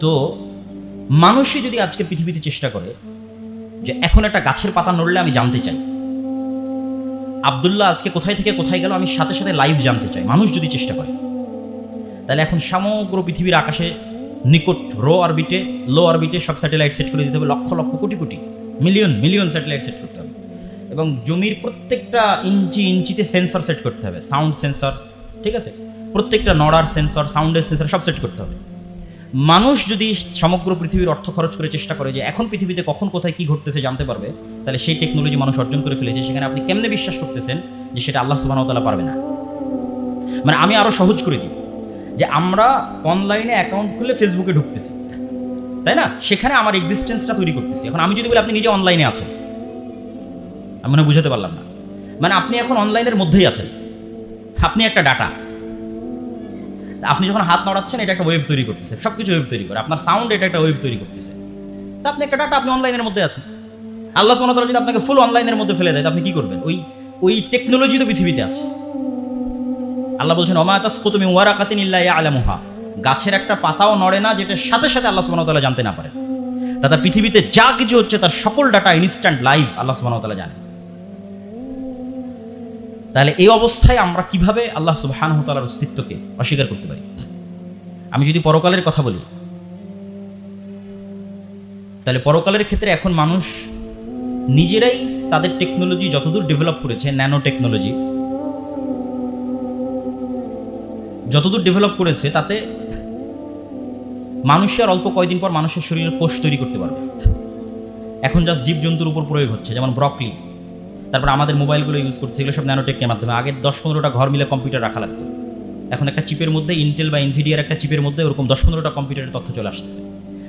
তো মানুষই যদি আজকে পৃথিবীতে চেষ্টা করে যে এখন একটা গাছের পাতা নড়লে আমি জানতে চাই। আবদুল্লাহ আজকে কোথায় থেকে কোথায় গেল আমি সাথে সাথে লাইভ জানতে চাই। মানুষ যদি চেষ্টা করে, তাহলে এখন সমগ্র পৃথিবীর আকাশে নিকট রো অরবিটে লো অরবিটে সব স্যাটেলাইট সেট করে দিতে হবে। Lakh lakh crore crore million million satellite set করতে হবে। এবং জমির প্রত্যেকটা ইঞ্চি ইঞ্চিতে সেন্সর সেট করতে হবে। সাউন্ড সেন্সর ঠিক আছে? প্রত্যেকটা নড়ার সেন্সর সাউন্ডের সেন্সর সব সেট করতে হবে। মানুষ যদি সমগ্র পৃথিবীর অর্থ খরচ করে চেষ্টা করে যে এখন পৃথিবীতে কখন কোথায় কি ঘটতেছে জানতে পারবে, তাহলে সেই টেকনোলজি মানুষ অর্জন করে ফেলেছে। সেখানে আপনি কেমনে বিশ্বাস করতেছেন যে সেটা আল্লাহ সুবাহতালা পারবে না? মানে আমি আরও সহজ করে দিই যে আমরা অনলাইনে অ্যাকাউন্ট খুলে ফেসবুকে ঢুকতেছি, তাই না? সেখানে আমার এক্সিস্টেন্সটা তৈরি করতেছি। এখন আমি যদি বলি, আপনি নিজে অনলাইনে আছেন? আমি মনে বুঝাতে পারলাম না। মানে আপনি এখন অনলাইনের মধ্যেই আছেন। আপনি একটা ডাটা আপনি যখন হাত নড়াচ্ছেন, এটা একটা ওয়েভ তৈরি করতেছে। সব কিছু ওয়েভ তৈরি করে। আপনার সাউন্ড এটা একটা ওয়েভ তৈরি করতেছে। তা আপনি একটা ডাটা আপনি অনলাইনের মধ্যে আছেন। আল্লাহ তাআলা যদি আপনাকে ফুল অনলাইনের মধ্যে ফেলে দেয় আপনি কি করবেন? ওই ওই টেকনোলজি তো পৃথিবীতে আছে। আল্লাহ বলছেন অমায়াতাস কুতুমি ওয়ারাকাতিন ইল্লা ইয়ালামুহা। গাছের একটা পাতাও নড়ে না যেটার সাথে সাথে আল্লাহ তাআলা জানতে না পারে দাদা পৃথিবীতে যা কিছু হচ্ছে, তার সকল ডাটা ইনস্ট্যান্ট লাইভ আল্লাহ সুবহানাহু ওয়া তাআলা জানে। তাহলে এই অবস্থায় আমরা কীভাবে আল্লাহ সুবহানাহু ওয়া তাআলার অস্তিত্বকে অস্বীকার করতে পারি? আমি যদি পরকালের কথা বলি, তাহলে পরকালের ক্ষেত্রে এখন মানুষ নিজেরাই তাদের টেকনোলজি যতদূর ডেভেলপ করেছে ন্যানো টেকনোলজি যতদূর ডেভেলপ করেছে, তাতে মানুষের অল্প কয়দিন পর মানুষের শরীরের কোষ তৈরি করতে পারবে। এখন জাস্ট জীবজন্তুর উপর প্রয়োগ হচ্ছে, যেমন ব্রকলি তারপর আমাদের মোবাইলগুলো ইউজ করছে সেগুলো সব ন্যানোটেকের মাধ্যমে। আগে দশ পনেরোটা ঘর মিলে কম্পিউটার রাখা লাগতো। এখন একটা চিপের মধ্যে ইন্টেল বা ইনভিডিয়ার একটা চিপের মধ্যে ওরকম দশ পনেরোটা কম্পিউটারের তথ্য চলে আসতেছে।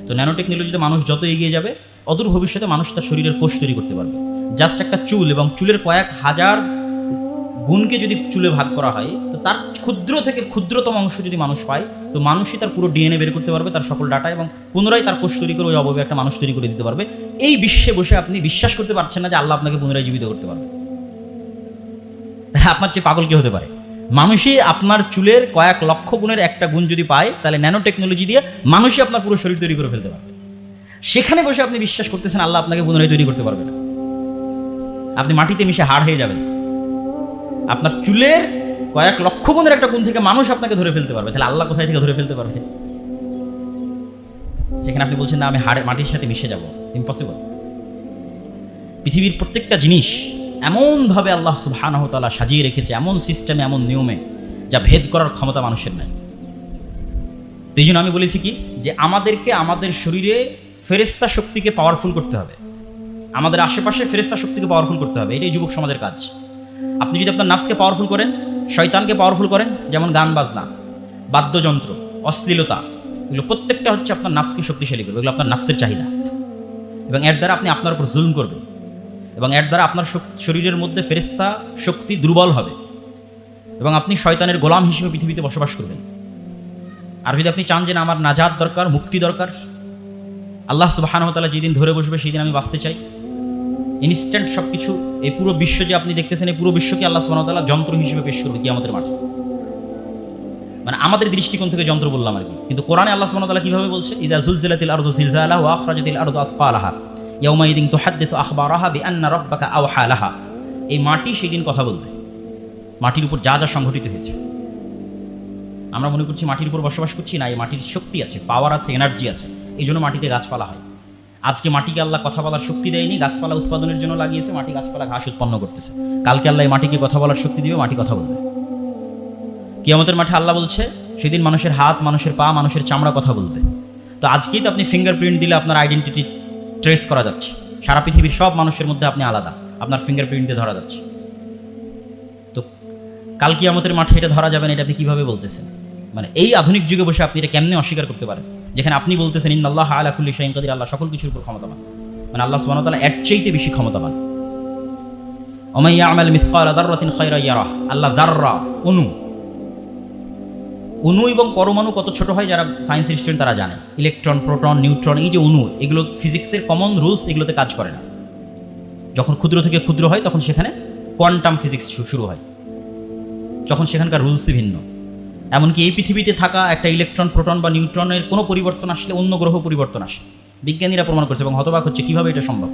তো ন্যানো টেকনোলজিতে মানুষ যত এগিয়ে যাবে, অদূর ভবিষ্যতে মানুষ তার শরীরের কোষ তৈরি করতে পারবে। জাস্ট একটা চুল এবং চুলের কয়েক হাজার গুণকে যদি চুলে ভাগ করা হয়, তো তার ক্ষুদ্র থেকে ক্ষুদ্রতম অংশ যদি মানুষ পায়, তো মানুষই তার পুরো ডিএনএ বের করতে পারবে, তার সকল ডাটা এবং পুনরায় তার কোষ তৈরি করে ওই অবয়বে একটা মানুষ তৈরি করে দিতে পারবে। এই বিশ্বে বসে আপনি বিশ্বাস করতে পারছেন না যে আল্লাহ আপনাকে পুনরায় জীবিত করতে পারবে। আপনার চেয়ে পাগল কি হতে পারে। মানুষই আপনার চুলের কয়েক লক্ষ গুণের একটা গুণ যদি পায়, তাহলে ন্যানো টেকনোলজি দিয়ে মানুষই আপনার পুরো শরীর তৈরি করে ফেলতে পারবে। সেখানে বসে আপনি বিশ্বাস করতেছেন আল্লাহ আপনাকে পুনরায় তৈরি করতে পারবে না। আপনি মাটিতে মিশে হাড় হয়ে যাবেন। আপনার চুলের কয়েক লক্ষ গুণের একটা গুণ থেকে মানুষ আপনাকে ধরে ফেলতে পারবে। তাহলে আল্লাহ কোথায় থেকে ধরে ফেলতে পারবে? সেখানে আপনি বলছেন, না, আমি হাড়ে, মাটির সাথে মিশে যাব। ইম্পসিবল পৃথিবীর প্রত্যেকটা জিনিস এমনভাবে আল্লাহ সুবহানাহু তাআলা সাজিয়ে রেখেছে, এমন সিস্টেমে, এমন নিয়মে, যা ভেদ করার ক্ষমতা মানুষের নাই। এই জন্য আমি বলেছি কি? যে আমাদেরকে আমাদের শরীরে ফেরেস্তা শক্তিকে পাওয়ারফুল করতে হবে। আমাদের আশেপাশে ফেরেস্তা শক্তিকে পাওয়ারফুল করতে হবে। এটাই যুবক সমাজের কাজ। আপনি যদি আপনার নাফসকে পাওয়ারফুল করেন, শয়তানকে পাওয়ারফুল করেন, যেমন গান, বাজনা, বাদ্যযন্ত্র, অশ্লীলতা, এগুলো প্রত্যেকটা হচ্ছে আপনার নাফসকে শক্তিশালী করবে, এগুলো আপনার নাফসের চাহিদা। এবং এর দ্বারা আপনি আপনার উপর জুলুম করবেন। এবং এর দ্বারা আপনার শরীরের মধ্যে ফেরিস্তা শক্তি দুর্বল হবে। এবং আপনি শয়তানের গোলাম হিসেবে পৃথিবীতে বসবাস করবেন। আর যদি আপনি চান যে না, আমার নাজাদ দরকার, মুক্তি দরকার, আল্লাহ সুবাহানহতালা যেদিন ধরে বসবে সেই দিন আমি বাঁচতে চাই। ইনস্ট্যান্ট সব কিছু এই পুরো বিশ্ব যে আপনি দেখতেছেন এই পুরো বিশ্বকে আল্লাহ সুবাহতালা যন্ত্র হিসেবে পেশ করবে কি আমাদের মাঠে। মানে আমাদের দৃষ্টিকোণ থেকে যন্ত্র বললাম আর কি। কিন্তু কোরআনে আল্লাহ সুবাহতালা কীভাবে বলছে? ইজা জুলজিলাতিল আরদু জিলজালাহা ওয়া আখরাজাতিল আরদু আসফালাহা। ইয়াউমাইদিন তুহাদ্দিসু আখবারাহা বিআন্না রাব্বাকা আওহা লাহা। এই মাটি সেই দিন কথা বলবে। মাটির উপর যা যা সংঘটিত হয়েছে। আমরা মনে করছি মাটির উপর বসবাস করছি না, এই মাটির শক্তি আছে পাওয়ার আছে এনার্জি আছে। এই জন্য মাটিতে গাছপালা হয়। আজকে মাটিকে আল্লাহ কথা বলার শক্তি দেয়নি, গাছপালা উৎপাদনের জন্য লাগিয়েছে, মাটি গাছপালা ঘাস উৎপন্ন করতেছে। কালকে আল্লাহ মাটিকে কথা বলার শক্তি দিবে, মাটি কথা বলবে। কিয়ামতের মাঠে আল্লাহ বলছে, সেদিন মানুষের হাত, মানুষের পা, মানুষের চামড়া কথা বলবে। তো আজকেই তো আপনি ফিঙ্গারপ্রিন্ট দিলে আপনার আইডেন্টিটি ট্রেস করা যাচ্ছে। সারা পৃথিবীর সব মানুষের মধ্যে আপনি আলাদা, আপনার ফিঙ্গারপ্রিন্ট দিয়ে ধরা যাচ্ছে। তো কাল কিয়ামতের মাঠে এটা ধরা যাবে না, এটা আপনি কীভাবে বলতেছেন? মানে এই আধুনিক যুগে বসে আপনি এটা কেমনে অস্বীকার করতে পারেন? যেখানে আপনি বলতেছেন ইন আল্লাহ আলা কুল্লি শাইন কাদির আল্লাহ সকল কিছুর উপর ক্ষমতাবান। মানে আল্লাহ সুবহানাহু ওয়া তাআলা এর চাইতে বেশি ক্ষমতাবান। ওমাইয়া আমাল মিসকাল দাররাতিন খায়রা ইয়ারা আল্লাহ দাররা অনু অণু এবং পরমাণু কত ছোট হয় যারা সায়েন্স স্টুডেন্ট তারা জানে। ইলেকট্রন প্রোটন নিউট্রন এই যে অণু এগুলো ফিজিক্সের কমন রুলস এগুলোতে কাজ করে না। যখন ক্ষুদ্র থেকে ক্ষুদ্র হয়, তখন সেখানে কোয়ান্টাম ফিজিক্স শুরু হয়। যখন সেখানকার রুলসই ভিন্ন। এমনকি এই পৃথিবীতে থাকা একটা ইলেকট্রন, প্রোটন বা নিউট্রনের কোনো পরিবর্তন আসলে অন্য গ্রহ পরিবর্তন আসে। বিজ্ঞানীরা প্রমাণ করছে এবং হতবাক হচ্ছে কীভাবে এটা সম্ভব।